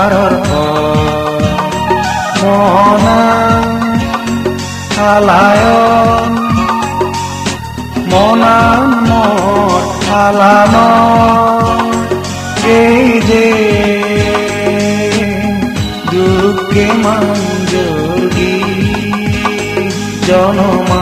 আরর মনা আলায়ন মনান মর আলান এই যে দুঃখে মঞ্জুরি জনমা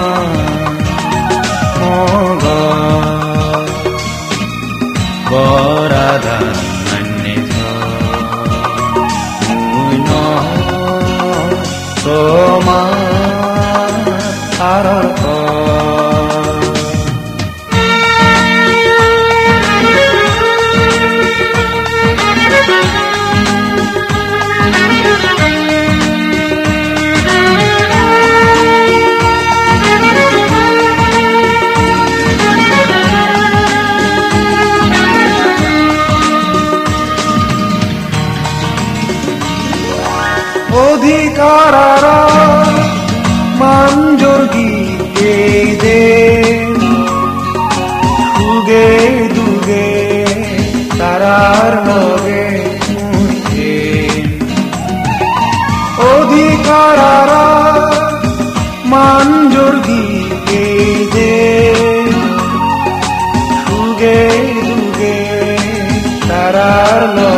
তারার লগে মুইতে অধিকার মাঞ্জর্গি এই দে। দুগে দুগে তারার লগে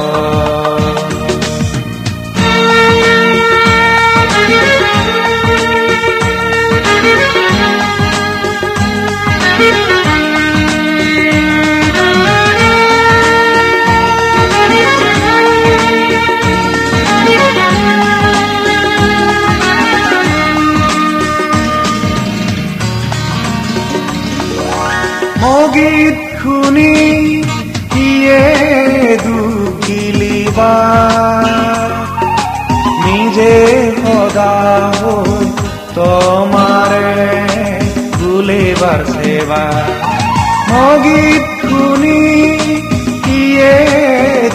হই তোমারে ভুলেবার সেবা। মগিত শুনি ইয়ে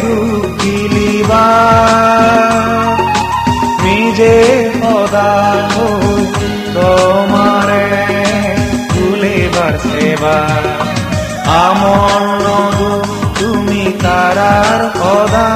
দুখিলিবা নিজে সদা তোমারে ভুলেবার সেবা। আমর নদু তুমি তারার সদা